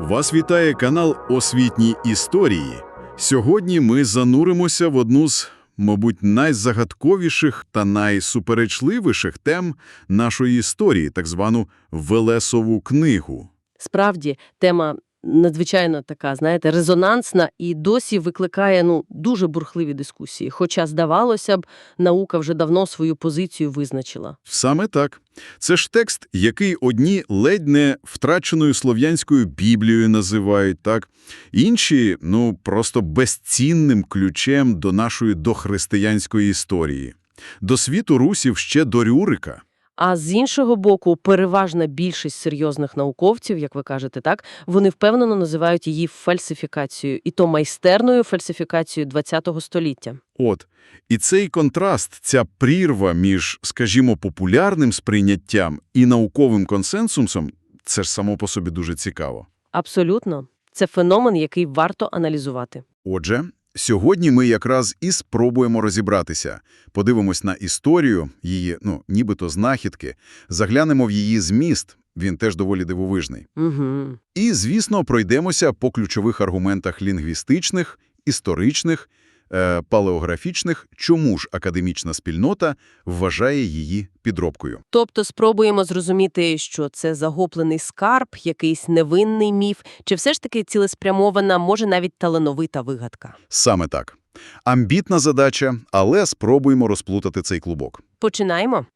Вас вітає канал Освітні історії. Сьогодні ми зануримося в одну з, мабуть, найзагадковіших та найсуперечливіших тем нашої історії, так звану Велесову книгу. Справді, тема надзвичайно така, знаєте, резонансна і досі викликає ну, дуже бурхливі дискусії. Хоча, здавалося б, наука вже давно свою позицію визначила. Саме так. Це ж текст, який одні ледь не втраченою слов'янською Біблією називають, так? Інші, ну, просто безцінним ключем до нашої дохристиянської історії. До світу русів ще до Рюрика. А з іншого боку, переважна більшість серйозних науковців, як ви кажете, так, вони впевнено називають її фальсифікацією, і то майстерною фальсифікацією ХХ століття. От. І цей контраст, ця прірва між, скажімо, популярним сприйняттям і науковим консенсусом – це ж само по собі дуже цікаво. Абсолютно. Це феномен, який варто аналізувати. Отже, сьогодні ми якраз і спробуємо розібратися. Подивимось на історію, її, ну, нібито знахідки, заглянемо в її зміст, він теж доволі дивовижний. Угу. І, звісно, пройдемося по ключових аргументах лінгвістичних, історичних, е, палеографічних, чому ж академічна спільнота вважає її підробкою. Тобто спробуємо зрозуміти, що це загублений скарб, якийсь невинний міф, чи все ж таки цілеспрямована, може навіть талановита вигадка. Саме так. Амбітна задача, але спробуємо розплутати цей клубок. Починаємо?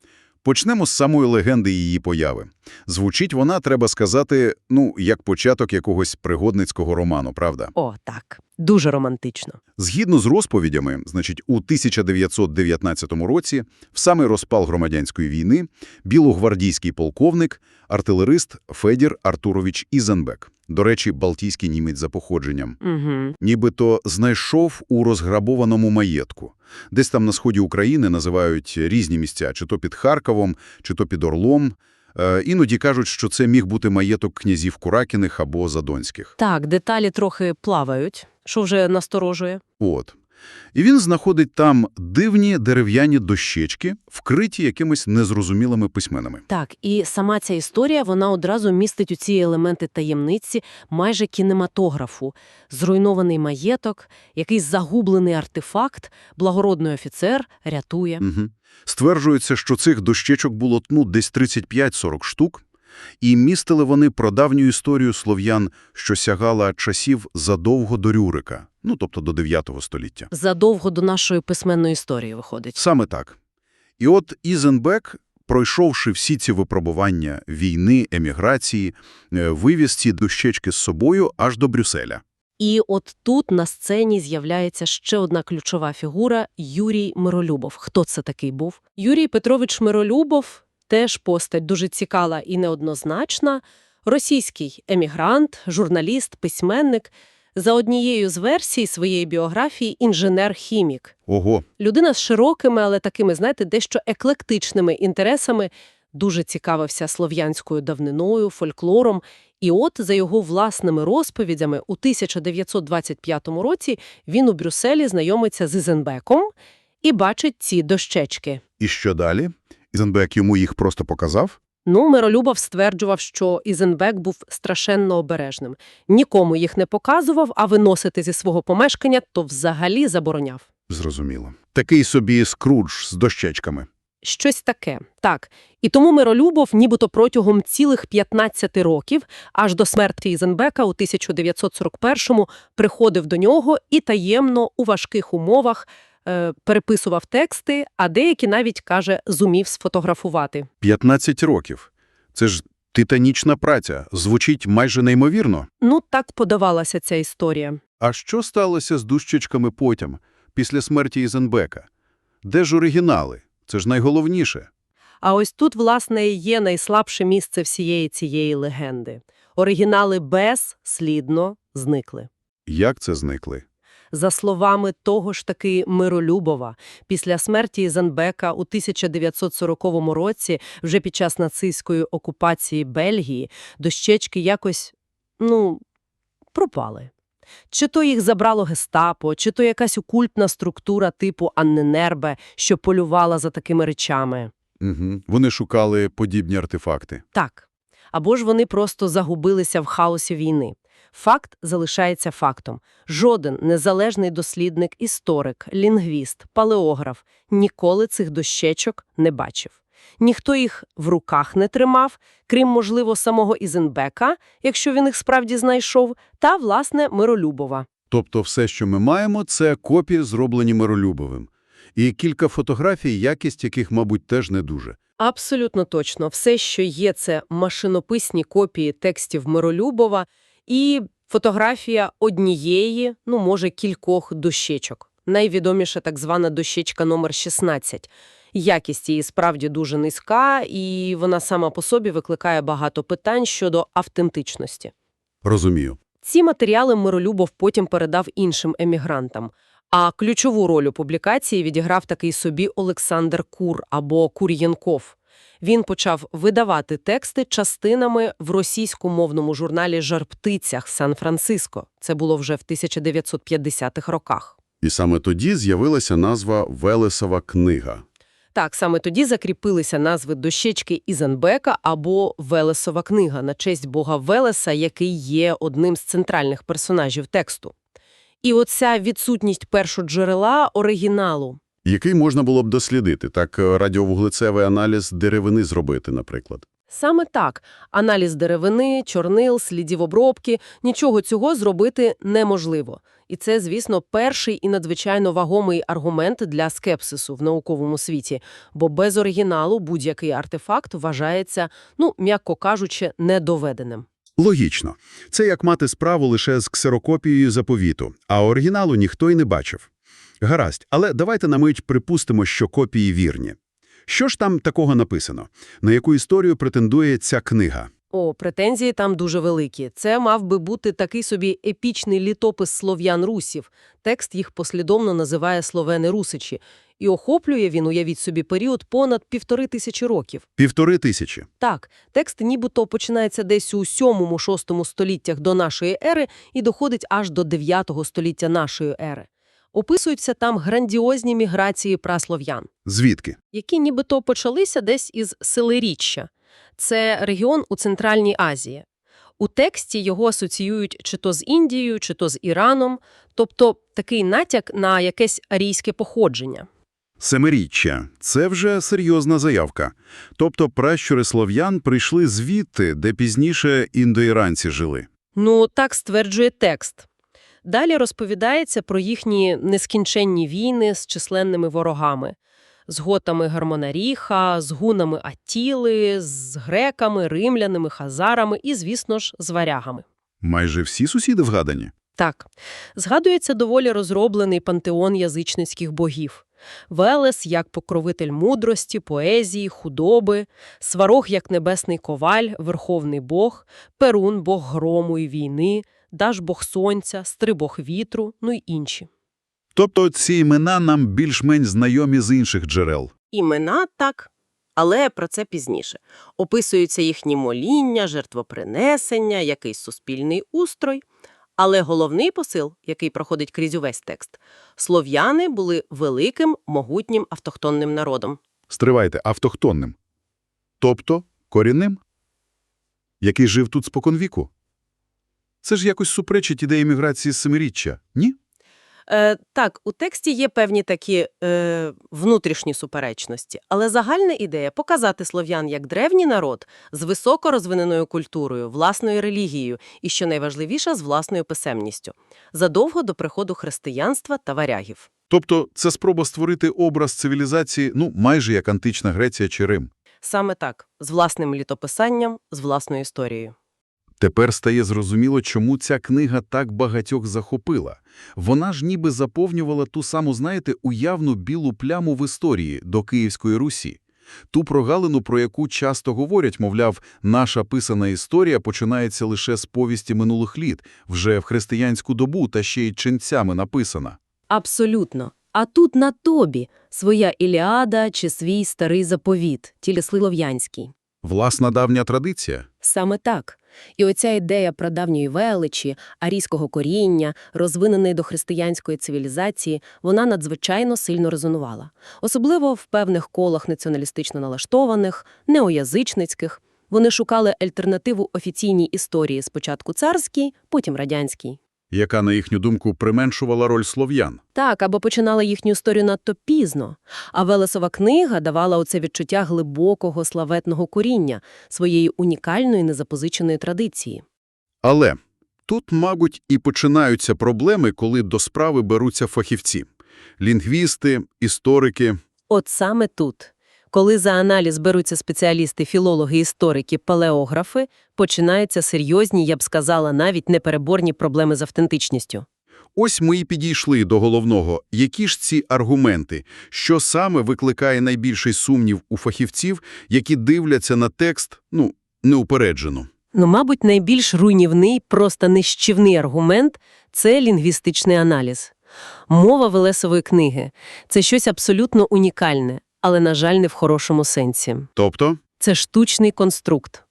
Почнемо з самої легенди її появи. Звучить вона, треба сказати, ну, як початок якогось пригодницького роману, правда? О, так. Дуже романтично. Згідно з розповідями, значить, у 1919 році, в самий розпал громадянської війни, білогвардійський полковник, артилерист Федір Артурович Ізенбек, до речі, балтійський німець за походженням, Угу. нібито знайшов у розграбованому маєтку. Десь там на сході України називають різні місця, чи то під Харковом, чи то під Орлом. Е, іноді кажуть, що це міг бути маєток князів Куракіних або Задонських. Так, деталі трохи плавають, що вже насторожує. От. І він знаходить там дивні дерев'яні дощечки, вкриті якимись незрозумілими письменами. Так, і сама ця історія, вона одразу містить у ці елементи таємниці майже кінематографу. Зруйнований маєток, якийсь загублений артефакт, благородний офіцер рятує. Угу. Стверджується, що цих дощечок було ну, десь 35-40 штук, і містили вони прадавню історію слов'ян, що сягала часів задовго до Рюрика, ну, тобто до 9 століття. Задовго до нашої письменної історії виходить. Саме так. І от Ізенбек, пройшовши всі ці випробування війни, еміграції, е, вивіз ці дощечки з собою аж до Брюсселя. І от тут на сцені з'являється ще одна ключова фігура – Юрій Миролюбов. Хто це такий був? Юрій Петрович Миролюбов – теж постать дуже цікава і неоднозначна. Російський емігрант, журналіст, письменник. За однією з версій своєї біографії – інженер-хімік. Ого, Людина з широкими, але такими, знаєте, дещо еклектичними інтересами, дуже цікавився слов'янською давниною, фольклором. І от, за його власними розповідями, у 1925 році він у Брюсселі знайомиться з Ізенбеком і бачить ці дощечки. і що далі? Ізенбек йому їх просто показав? Ну, Миролюбов стверджував, що Ізенбек був страшенно обережним. Нікому їх не показував, а виносити зі свого помешкання то взагалі забороняв. Зрозуміло. Такий собі скрудж з дощечками. Щось таке, так. І тому Миролюбов нібито протягом цілих 15 років, аж до смерті Ізенбека у 1941-му, приходив до нього і таємно у важких умовах е, переписував тексти, а деякі навіть, каже, зумів сфотографувати. 15 років. Це ж титанічна праця. Звучить майже неймовірно. Ну, так подавалася ця історія. А що сталося з дощечками потім, після смерті Ізенбека? Де ж оригінали? Це ж найголовніше. А ось тут, власне, і є найслабше місце всієї цієї легенди. Оригінали безслідно зникли. Як це зникли? За словами того ж таки Миролюбова, після смерті Ізенбека у 1940 році, вже під час нацистської окупації Бельгії, дощечки якось, ну, пропали. Чи то їх забрало гестапо, чи то якась окультна структура типу Анненербе, що полювала за такими речами. Угу. Вони шукали подібні артефакти. Так. Або ж вони просто загубилися в хаосі війни. Факт залишається фактом. Жоден незалежний дослідник, історик, лінгвіст, палеограф ніколи цих дощечок не бачив. Ніхто їх в руках не тримав, крім, можливо, самого Ізенбека, якщо він їх справді знайшов, та, власне, Миролюбова. Тобто все, що ми маємо, це копії, зроблені Миролюбовим. І кілька фотографій, якість яких, мабуть, теж не дуже. Абсолютно точно. Все, що є, це машинописні копії текстів Миролюбова і фотографія однієї, ну, може, кількох дощечок. Найвідоміша так звана дощечка номер 16. Якість її справді дуже низька, і вона сама по собі викликає багато питань щодо автентичності. Розумію. Ці матеріали Миролюбов потім передав іншим емігрантам. А ключову роль у публікації відіграв такий собі Олександр Кур або Кур'єнков. Він почав видавати тексти частинами в російськомовному журналі «Жар-птицях» Сан-Франциско. Це було вже в 1950-х роках. І саме тоді з'явилася назва «Велесова книга». Так, саме тоді закріпилися назви дощечки Ізенбека або Велесова книга на честь бога Велеса, який є одним з центральних персонажів тексту. І оця відсутність першоджерела оригіналу. Який можна було б дослідити, так е, радіовуглецевий аналіз деревини зробити, наприклад. Саме так. Аналіз деревини, чорнил, слідів обробки – нічого цього зробити неможливо. І це, звісно, перший і надзвичайно вагомий аргумент для скепсису в науковому світі, бо без оригіналу будь-який артефакт вважається, ну, м'яко кажучи, недоведеним. Логічно. Це як мати справу лише з ксерокопією заповіту, а оригіналу ніхто й не бачив. Гаразд, але давайте на мить припустимо, що копії вірні. Що ж там такого написано? На яку історію претендує ця книга? О, претензії там дуже великі. Це мав би бути такий собі епічний літопис слов'ян-русів. Текст їх послідовно називає «Словени-русичі». І охоплює він, уявіть собі, період понад півтори тисячі років. Півтори тисячі. Так, текст нібито починається десь у 7-6 століттях до нашої ери і доходить аж до 9 століття нашої ери. Описуються там грандіозні міграції праслов'ян Звідки? які нібито почалися десь із Селеріччя. Це регіон у Центральній Азії. У тексті його асоціюють чи то з Індією, чи то з Іраном, тобто такий натяк на якесь арійське походження. Семиріччя – це вже серйозна заявка. Тобто пращури слов'ян прийшли звідти, де пізніше індоіранці жили. Ну, так стверджує текст. Далі розповідається про їхні нескінченні війни з численними ворогами. З готами Гармонаріха, з гунами Атіли, з греками, римлянами, хазарами і, звісно ж, з варягами. Майже всі сусіди вгадані. Так, згадується доволі розроблений пантеон язичницьких богів. Велес як покровитель мудрості, поезії, худоби, Сварог як небесний коваль, верховний бог, Перун – бог грому і війни, Даш – бог сонця, Стри – бог вітру, ну й інші. Тобто ці імена нам більш-менш знайомі з інших джерел. Імена так, але про це пізніше. Описуються їхні моління, жертвопринесення, якийсь суспільний устрой. Але головний посил, який проходить крізь увесь текст – слов'яни були великим, могутнім автохтонним народом. Стривайте, автохтонним. Тобто корінним? Який жив тут споконвіку? Це ж якось суперечить ідеї міграції з семиріччя, ні? Е, так, у тексті є певні такі е, внутрішні суперечності, але загальна ідея – показати слов'ян як древній народ з високо розвиненою культурою, власною релігією і, що найважливіше, з власною писемністю, задовго до приходу християнства та варягів. Тобто це спроба створити образ цивілізації, ну, майже як антична Греція чи Рим. Саме так, з власним літописанням, з власною історією. Тепер стає зрозуміло, чому ця книга так багатьох захопила. Вона ж ніби заповнювала ту саму, знаєте, уявну білу пляму в історії до Київської Русі. Ту прогалину, про яку часто говорять, мовляв, наша писана історія починається лише з повісті минулих літ, вже в християнську добу та ще й ченцями написана. Абсолютно. А тут на тобі своя Іліада чи свій старий заповіт, тіліслилов'янський. Власна давня традиція. Саме так. І оця ідея про давньої величі, арійського коріння, розвиненої до християнської цивілізації, вона надзвичайно сильно резонувала. Особливо в певних колах націоналістично налаштованих, неоязичницьких. Вони шукали альтернативу офіційній історії, спочатку царській, потім радянській. Яка, на їхню думку, применшувала роль слов'ян. Так, або починала їхню історію надто пізно. А Велесова книга давала оце відчуття глибокого славетного коріння, своєї унікальної незапозиченої традиції. Але тут, мабуть, і починаються проблеми, коли до справи беруться фахівці – лінгвісти, історики. От саме тут. Коли за аналіз беруться спеціалісти, філологи, історики, палеографи, починаються серйозні, я б сказала, навіть непереборні проблеми з автентичністю. Ось ми і підійшли до головного. Які ж ці аргументи? Що саме викликає найбільший сумнів у фахівців, які дивляться на текст, ну, неупереджено? Ну, мабуть, найбільш руйнівний, просто нищівний аргумент – це лінгвістичний аналіз. Мова Велесової книги – це щось абсолютно унікальне, але, на жаль, не в хорошому сенсі. Тобто? Це штучний конструкт.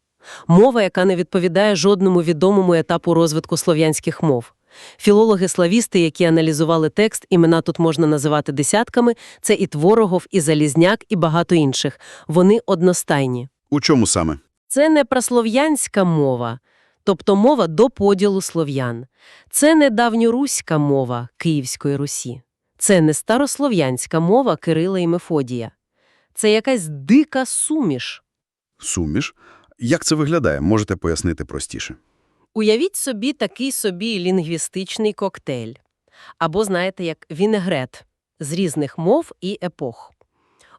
Мова, яка не відповідає жодному відомому етапу розвитку слов'янських мов. Філологи-славісти, які аналізували текст, імена тут можна називати десятками, це і Творогов, і Залізняк, і багато інших. Вони одностайні. У чому саме? Це не праслов'янська мова, тобто мова до поділу слов'ян. Це не давньоруська мова Київської Русі. Це не старослов'янська мова Кирила і Мефодія. Це якась дика суміш. Суміш. Як це виглядає? Можете пояснити простіше? Уявіть собі такий собі лінгвістичний коктейль. Або, знаєте, як вінегрет з різних мов і епох.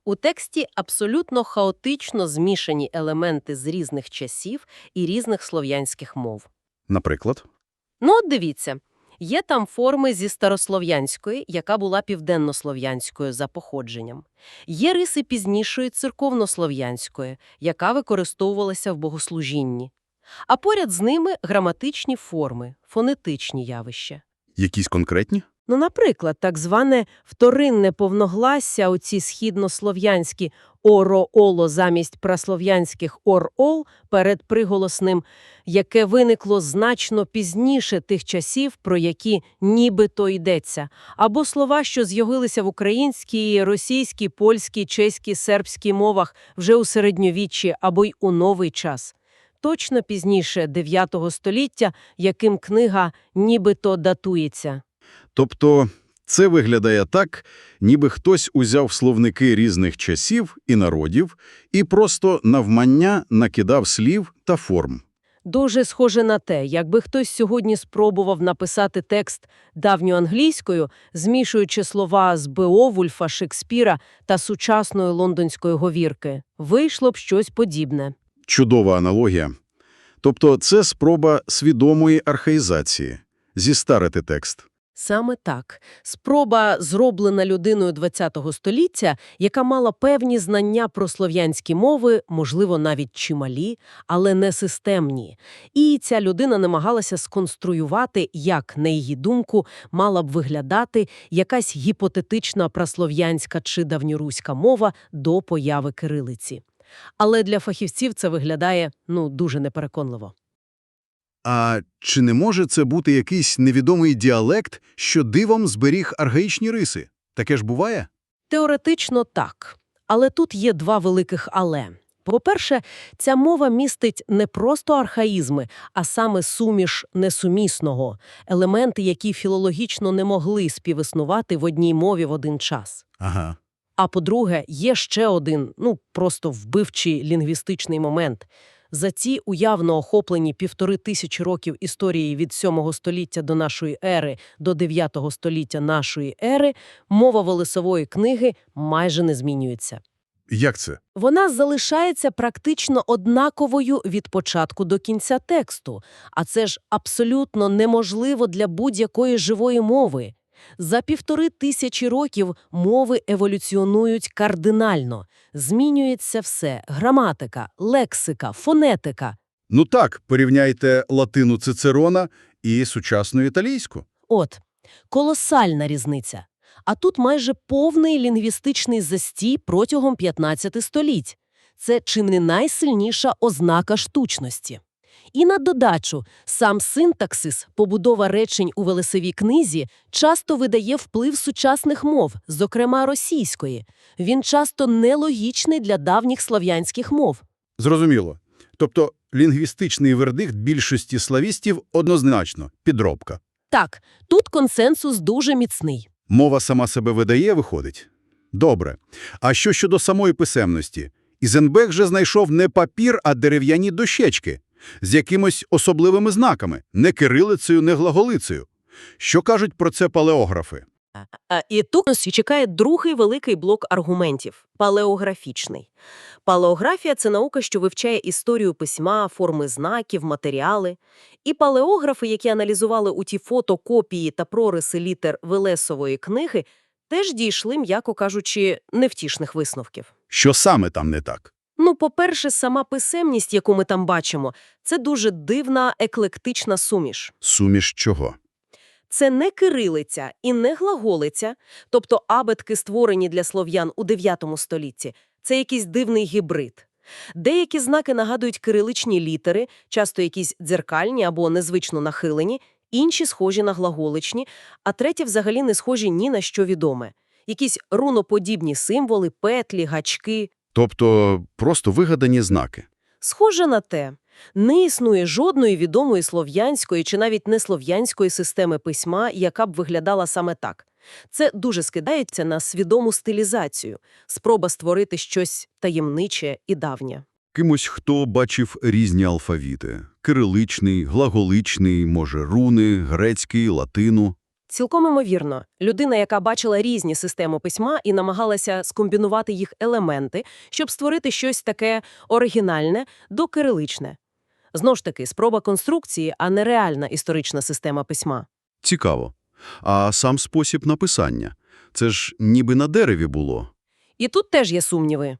У тексті абсолютно хаотично змішані елементи з різних часів і різних слов'янських мов. Наприклад? Ну, от дивіться, є там форми зі старослов'янської, яка була південнослов'янською за походженням. Є риси пізнішої церковнослов'янської, яка використовувалася в богослужінні. А поряд з ними граматичні форми, фонетичні явища. Якісь конкретні? Ну, наприклад, так зване вторинне повногласся, оці східнослов'янські оро-оло замість праслов'янських ор-ол перед приголосним, яке виникло значно пізніше тих часів, про які нібито йдеться, або слова, що з'явилися в українській, російській, польській, чеській, сербській мовах вже у середньовіччі або й у новий час. Точно пізніше 9 століття, яким книга нібито датується. Тобто це виглядає так, ніби хтось узяв словники різних часів і народів і просто навмання накидав слів та форм. Дуже схоже на те, якби хтось сьогодні спробував написати текст давньоанглійською, змішуючи слова з Беовульфа, Шекспіра та сучасної лондонської говірки. Вийшло б щось подібне. Чудова аналогія. Тобто це спроба свідомої архаїзації – зістарити текст. Саме так. Спроба, зроблена людиною ХХ століття, яка мала певні знання про слов'янські мови, можливо, навіть чималі, але не системні. І ця людина намагалася сконструювати, як, на її думку, мала б виглядати якась гіпотетична праслов'янська чи давньоруська мова до появи кирилиці. Але для фахівців це виглядає, ну, дуже непереконливо. А чи не може це бути якийсь невідомий діалект, що дивом зберіг архаїчні риси? Таке ж буває? Теоретично так. Але тут є два великих «але». По-перше, ця мова містить не просто архаїзми, а саме суміш несумісного, елементи, які філологічно не могли співіснувати в одній мові в один час. Ага. А по-друге, є ще один, ну, просто вбивчий лінгвістичний момент. За ці уявно охоплені півтори тисячі років історії від 7 століття до нашої ери до 9 століття нашої ери мова Волесової книги майже не змінюється. Як це? Вона залишається практично однаковою від початку до кінця тексту, а це ж абсолютно неможливо для будь-якої живої мови. За півтори тисячі років мови еволюціонують кардинально. Змінюється все – граматика, лексика, фонетика. Ну так, порівняйте латину Цицерона і сучасну італійську. От, колосальна різниця. А тут майже повний лінгвістичний застій протягом 15 століть. Це чи не найсильніша ознака штучності. І на додачу, сам синтаксис, побудова речень у Велесовій книзі, часто видає вплив сучасних мов, зокрема російської. Він часто нелогічний для давніх слов'янських мов. Зрозуміло. Тобто лінгвістичний вердикт більшості славістів однозначно – підробка. Так, тут консенсус дуже міцний. Мова сама себе видає, виходить? Добре. А що щодо самої писемності? Ізенбек же знайшов не папір, а дерев'яні дощечки з якимось особливими знаками, не кирилицею, не глаголицею. Що кажуть про це палеографи? І тут нас чекає другий великий блок аргументів – палеографічний. Палеографія – це наука, що вивчає історію письма, форми знаків, матеріали. І палеографи, які аналізували у ті фото, копії та прориси літер Велесової книги, теж дійшли, м'яко кажучи, невтішних висновків. Що саме там не так? Ну, по-перше, сама писемність, яку ми там бачимо, це дуже дивна еклектична суміш. Суміш чого? Це не кирилиця і не глаголиця, тобто абетки, створені для слов'ян у 9 столітті. Це якийсь дивний гібрид. Деякі знаки нагадують кириличні літери, часто якісь дзеркальні або незвично нахилені, інші схожі на глаголичні, а треті взагалі не схожі ні на що відоме. Якісь руноподібні символи, петлі, гачки. Тобто просто вигадані знаки. Схоже на те, не існує жодної відомої слов'янської чи навіть неслов'янської системи письма, яка б виглядала саме так. Це дуже скидається на свідому стилізацію, спроба створити щось таємниче і давнє. Кимось, хто бачив різні алфавіти – кириличний, глаголичний, може руни, грецький, латину. Цілком імовірно, людина, яка бачила різні системи письма і намагалася скомбінувати їх елементи, щоб створити щось таке оригінальне, докириличне. Знову ж таки, спроба конструкції, а не реальна історична система письма. Цікаво. А сам спосіб написання – це ж ніби на дереві було. І тут теж є сумніви.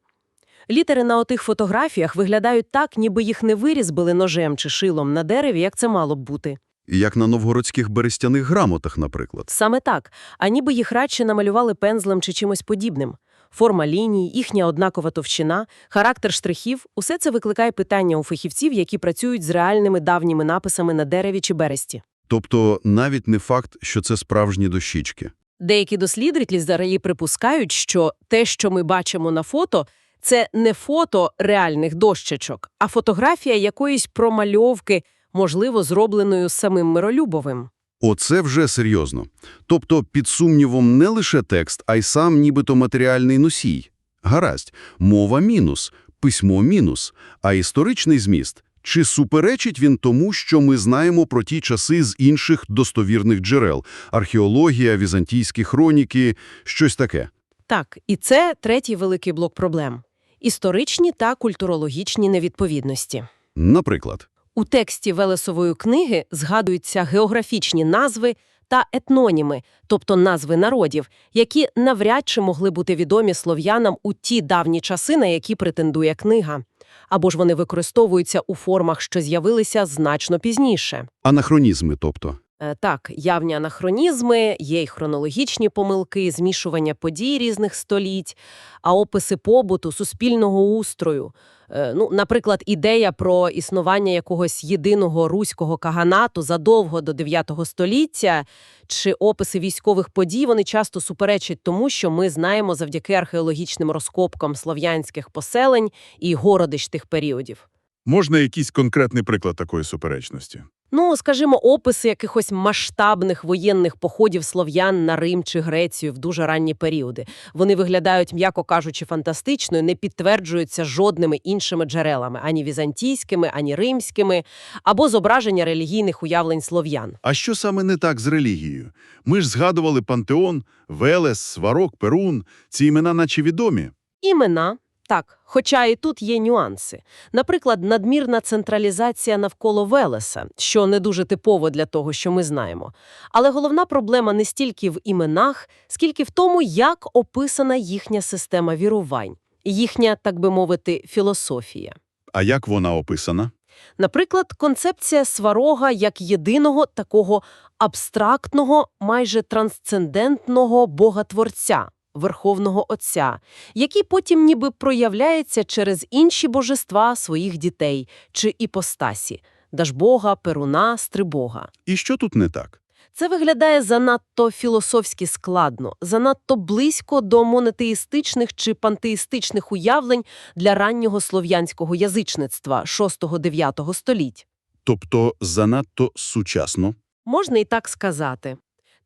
Літери на отих фотографіях виглядають так, ніби їх не вирізбили ножем чи шилом на дереві, як це мало б бути. Як на новгородських берестяних грамотах, наприклад. Саме так, а ніби їх радше намалювали пензлем чи чимось подібним. Форма ліній, їхня однакова товщина, характер штрихів – усе це викликає питання у фахівців, які працюють з реальними давніми написами на дереві чи бересті. Тобто навіть не факт, що це справжні дощічки. Деякі дослідники взагалі припускають, що те, що ми бачимо на фото, це не фото реальних дощечок, а фотографія якоїсь промальовки, можливо, зробленою самим Миролюбовим. Оце вже серйозно. Тобто під сумнівом не лише текст, а й сам нібито матеріальний носій. Гаразд, мова – мінус, письмо – мінус, а історичний зміст – чи суперечить він тому, що ми знаємо про ті часи з інших достовірних джерел – археологія, візантійські хроніки, щось таке? Так, і це третій великий блок проблем – історичні та культурологічні невідповідності. Наприклад. У тексті Велесової книги згадуються географічні назви та етноніми, тобто назви народів, які навряд чи могли бути відомі слов'янам у ті давні часи, на які претендує книга. Або ж вони використовуються у формах, що з'явилися значно пізніше. Анахронізми, тобто. Е, Так, явні анахронізми, є й хронологічні помилки, змішування подій різних століть, а описи побуту, суспільного устрою. Е, Ну, наприклад, ідея про існування якогось єдиного руського каганату задовго до 9 століття чи описи військових подій, вони часто суперечать тому, що ми знаємо завдяки археологічним розкопкам слов'янських поселень і городищ тих періодів. Можна якийсь конкретний приклад такої суперечності? Ну, скажімо, описи якихось масштабних воєнних походів слов'ян на Рим чи Грецію в дуже ранні періоди. Вони виглядають, м'яко кажучи, фантастично і не підтверджуються жодними іншими джерелами, ані візантійськими, ані римськими, або зображення релігійних уявлень слов'ян. А що саме не так з релігією? Ми ж згадували Пантеон, Велес, Сварог, Перун. Ці імена наче відомі. Імена – так, хоча і тут є нюанси. Наприклад, надмірна централізація навколо Велеса, що не дуже типово для того, що ми знаємо. Але головна проблема не стільки в іменах, скільки в тому, як описана їхня система вірувань, їхня, так би мовити, філософія. А як вона описана? Наприклад, концепція сварога як єдиного такого абстрактного, майже трансцендентного бога-творця, Верховного Отця, який потім ніби проявляється через інші божества своїх дітей чи іпостасі – Дажбога, Перуна, Стрибога. І що тут не так? Це виглядає занадто філософськи складно, занадто близько до монотеїстичних чи пантеїстичних уявлень для раннього слов'янського язичництва 6-9 століть. Тобто занадто сучасно. Можна і так сказати.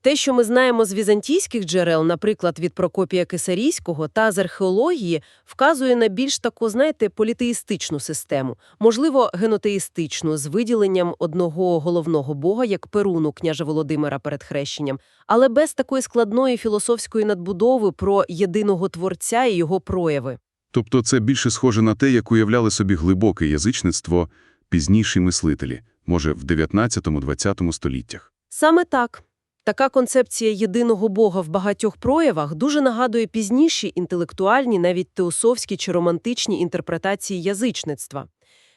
Те, що ми знаємо з візантійських джерел, наприклад, від Прокопія Кесарійського та з археології, вказує на більш таку, знаєте, політеїстичну систему, можливо, генотеїстичну, з виділенням одного головного бога, як Перуну, княжа Володимира перед хрещенням, але без такої складної філософської надбудови про єдиного творця і його прояви. Тобто це більше схоже на те, як уявляли собі глибоке язичництво пізніші мислителі, може, в 19-20 століттях. Саме так. Така концепція єдиного Бога в багатьох проявах дуже нагадує пізніші інтелектуальні, навіть теософські чи романтичні інтерпретації язичництва.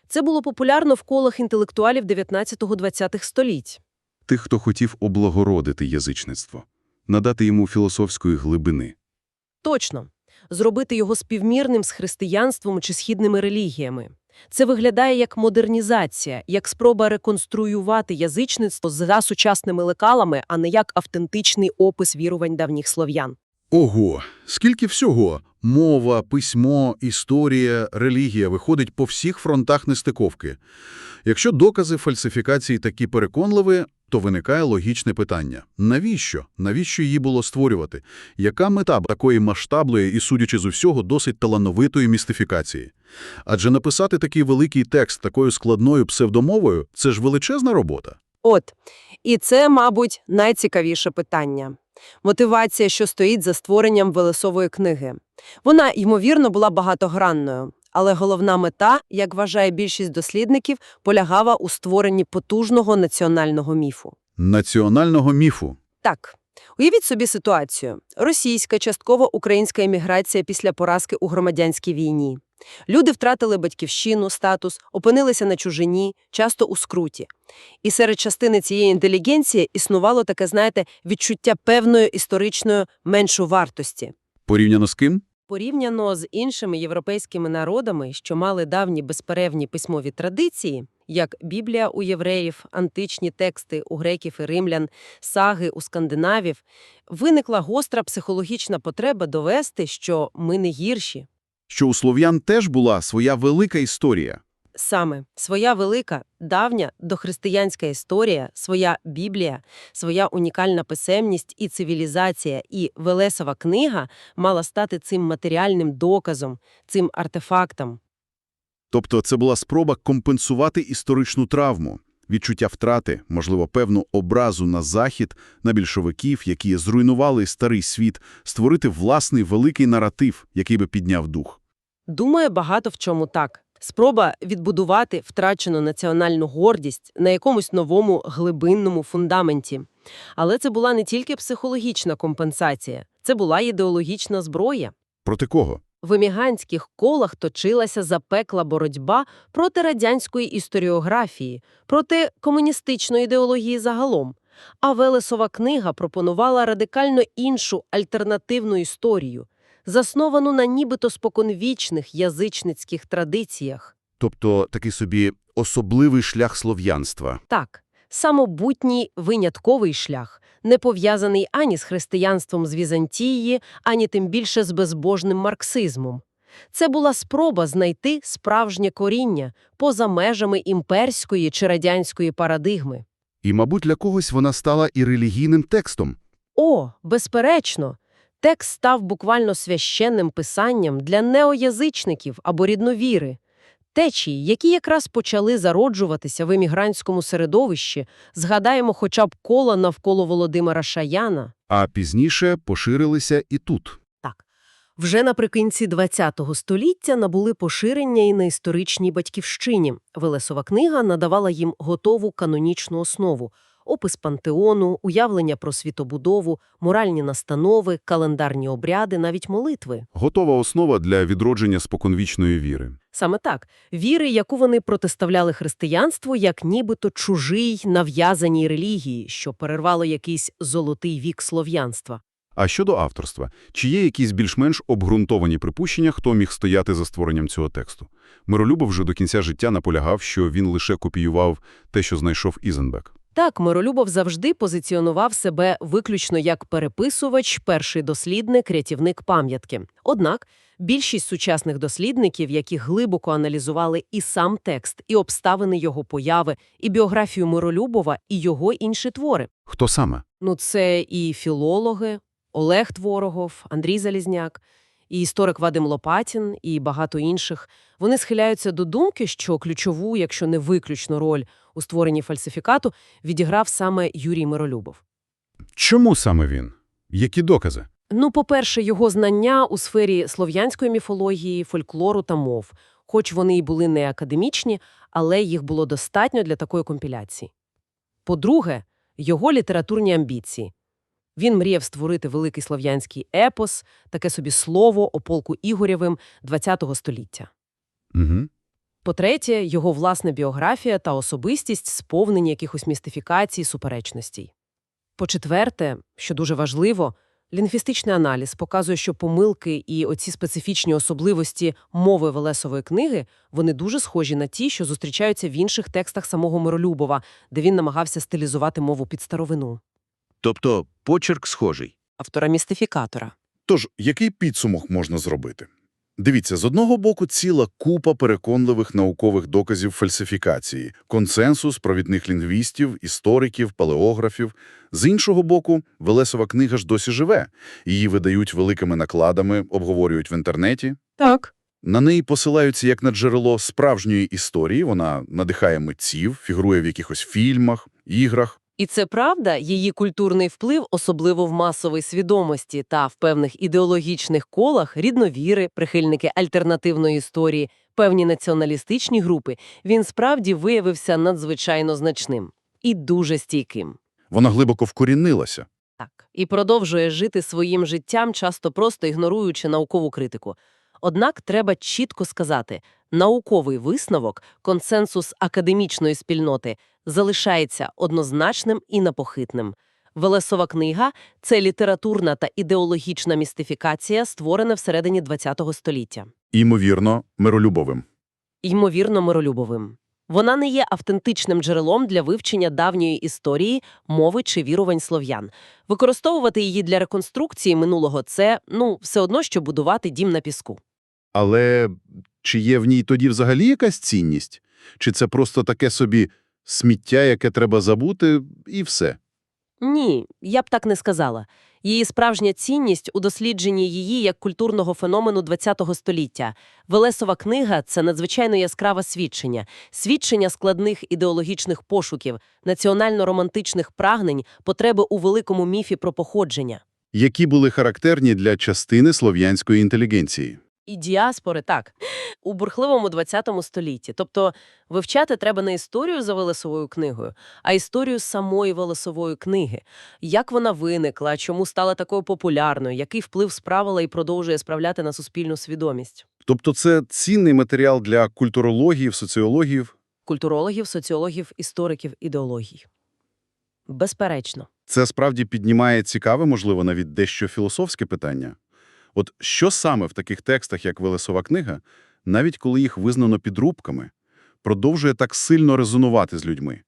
Це було популярно в колах інтелектуалів 19-20 століть. Тих, хто хотів облагородити язичництво, надати йому філософської глибини. Точно. Зробити його співмірним з християнством чи східними релігіями. Це виглядає як модернізація, як спроба реконструювати язичництво за сучасними лекалами, а не як автентичний опис вірувань давніх слов'ян. Ого, скільки всього! Мова, письмо, історія, релігія виходить по всіх фронтах нестиковки. Якщо докази фальсифікації такі переконливі, то виникає логічне питання. Навіщо? Навіщо її було створювати? Яка мета такої масштабної і, судячи з усього, досить талановитої містифікації? Адже написати такий великий текст такою складною псевдомовою – це ж величезна робота. От, і це, мабуть, найцікавіше питання. Мотивація, що стоїть за створенням Велесової книги. Вона, ймовірно, була багатогранною, але головна мета, як вважає більшість дослідників, полягала у створенні потужного національного міфу. Національного міфу. Так, уявіть собі ситуацію. Російська, частково українська еміграція після поразки у громадянській війні. Люди втратили батьківщину, статус, опинилися на чужині, часто у скруті. І серед частини цієї інтелігенції існувало таке, знаєте, відчуття певної історичної меншовартості. Порівняно з ким? Порівняно з іншими європейськими народами, що мали давні безперервні письмові традиції, як Біблія у євреїв, античні тексти у греків і римлян, саги у скандинавів, виникла гостра психологічна потреба довести, що ми не гірші. Що у слов'ян теж була своя велика історія. Саме своя велика, давня дохристиянська історія, своя Біблія, своя унікальна писемність і цивілізація, і Велесова книга мала стати цим матеріальним доказом, цим артефактом. Тобто це була спроба компенсувати історичну травму, відчуття втрати, можливо, певну образу на Захід, на більшовиків, які зруйнували старий світ, створити власний великий наратив, який би підняв дух. Думаю, багато в чому так. Спроба відбудувати втрачену національну гордість на якомусь новому глибинному фундаменті. Але це була не тільки психологічна компенсація, це була ідеологічна зброя. Проти кого? В еміганських колах точилася запекла боротьба проти радянської історіографії, проти комуністичної ідеології загалом. А Велесова книга пропонувала радикально іншу альтернативну історію, засновану на нібито споконвічних язичницьких традиціях. Тобто такий собі особливий шлях слов'янства. Так, самобутній винятковий шлях, не пов'язаний ані з християнством з Візантії, ані тим більше з безбожним марксизмом. Це була спроба знайти справжнє коріння поза межами імперської чи радянської парадигми. І, мабуть, для когось вона стала і релігійним текстом. О, безперечно! Текст став буквально священним писанням для неоязичників або рідновіри, течії, які якраз почали зароджуватися в емігрантському середовищі, згадаємо хоча б кола навколо Володимира Шаяна. А пізніше поширилися і тут. Так, вже наприкінці ХХ століття набули поширення і на історичній батьківщині. Велесова книга надавала їм готову канонічну основу – опис пантеону, уявлення про світобудову, моральні настанови, календарні обряди, навіть молитви. Готова основа для відродження споконвічної віри. Саме так. Віри, яку вони протиставляли християнству, як нібито чужий нав'язаній релігії, що перервало якийсь золотий вік слов'янства. А щодо авторства, чи є якісь більш-менш обґрунтовані припущення, хто міг стояти за створенням цього тексту? Миролюбов вже до кінця життя наполягав, що він лише копіював те, що знайшов Ізенбек. Так, Миролюбов завжди позиціонував себе виключно як переписувач, перший дослідник, рятівник пам'ятки. Однак більшість сучасних дослідників, які глибоко аналізували і сам текст, і обставини його появи, і біографію Миролюбова, і його інші твори. Хто саме? Ну, це і філологи, Олег Творогов, Андрій Залізняк, і історик Вадим Лопатін, і багато інших. Вони схиляються до думки, що ключову, якщо не виключну роль у створенні фальсифікату, відіграв саме Юрій Миролюбов. Чому саме він? Які докази? Ну, по-перше, його знання у сфері слов'янської міфології, фольклору та мов, хоч вони й були не академічні, але їх було достатньо для такої компіляції. По-друге, його літературні амбіції. Він мріяв створити великий слов'янський епос, таке собі слово о полку Ігорєвим ХХ століття. Угу. По-третє, його власна біографія та особистість сповнені якихось містифікацій, суперечностей. По-четверте, що дуже важливо, лінгвістичний аналіз показує, що помилки і оці специфічні особливості мови Велесової книги, вони дуже схожі на ті, що зустрічаються в інших текстах самого Миролюбова, де він намагався стилізувати мову під старовину. Тобто почерк схожий. Автора-містифікатора. Тож, який підсумок можна зробити? Дивіться, з одного боку ціла купа переконливих наукових доказів фальсифікації, консенсус провідних лінгвістів, істориків, палеографів. З іншого боку, Велесова книга ж досі живе. Її видають великими накладами, обговорюють в інтернеті. Так. На неї посилаються як на джерело справжньої історії, вона надихає митців, фігурує в якихось фільмах, іграх. І це правда, її культурний вплив, особливо в масовій свідомості та в певних ідеологічних колах, рідновіри, прихильники альтернативної історії, певні націоналістичні групи, він справді виявився надзвичайно значним і дуже стійким. Вона глибоко вкорінилася. Так, і продовжує жити своїм життям, часто просто ігноруючи наукову критику. Однак треба чітко сказати, науковий висновок, консенсус академічної спільноти залишається однозначним і непохитним. Велесова книга – це літературна та ідеологічна містифікація, створена всередині ХХ століття. Імовірно, миролюбовим. ймовірно миролюбовим. Вона не є автентичним джерелом для вивчення давньої історії, мови чи вірувань слов'ян. Використовувати її для реконструкції минулого – це, ну, все одно, що будувати дім на піску. Але чи є в ній тоді взагалі якась цінність? Чи це просто таке собі сміття, яке треба забути, і все? Ні, я б так не сказала. Її справжня цінність у дослідженні її як культурного феномену ХХ століття. Велесова книга – це надзвичайно яскраве свідчення. Свідчення складних ідеологічних пошуків, національно-романтичних прагнень, потреби у великому міфі про походження. Які були характерні для частини слов'янської інтелігенції? І діаспори, так, у бурхливому ХХ столітті. Тобто вивчати треба не історію за Велесовою книгою, а історію самої Велесової книги. Як вона виникла, чому стала такою популярною, який вплив справила і продовжує справляти на суспільну свідомість. Тобто це цінний матеріал для культурологів, соціологів? Культурологів, соціологів, істориків, ідеологій. Безперечно. Це справді піднімає цікаве, можливо, навіть дещо філософське питання. От що саме в таких текстах, як Велесова книга, навіть коли їх визнано підрубками, продовжує так сильно резонувати з людьми?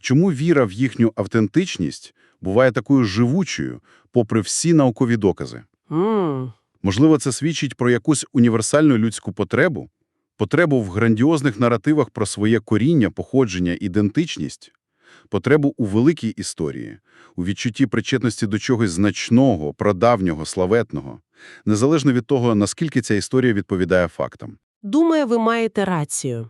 Чому віра в їхню автентичність буває такою живучою, попри всі наукові докази? М Можливо, це свідчить про якусь універсальну людську потребу? Потребу в грандіозних наративах про своє коріння, походження, ідентичність? Потребу у великій історії, у відчутті причетності до чогось значного, прадавнього, славетного, незалежно від того, наскільки ця історія відповідає фактам. Думаю, ви маєте рацію.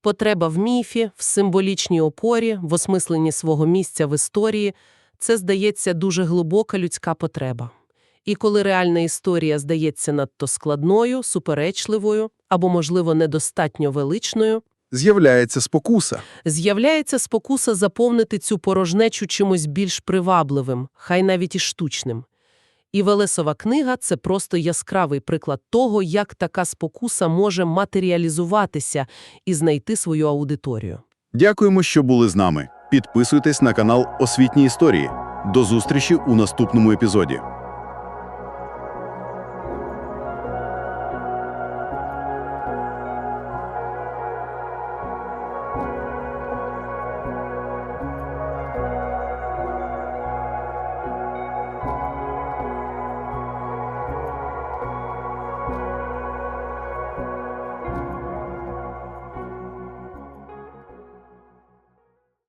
Потреба в міфі, в символічній опорі, в осмисленні свого місця в історії – це, здається, дуже глибока людська потреба. І коли реальна історія здається надто складною, суперечливою або, можливо, недостатньо величною, З'являється спокуса. з'являється спокуса заповнити цю порожнечу чимось більш привабливим, хай навіть і штучним. І Велесова книга – це просто яскравий приклад того, як така спокуса може матеріалізуватися і знайти свою аудиторію. Дякуємо, що були з нами. Підписуйтесь на канал Освітні історії. До зустрічі у наступному епізоді.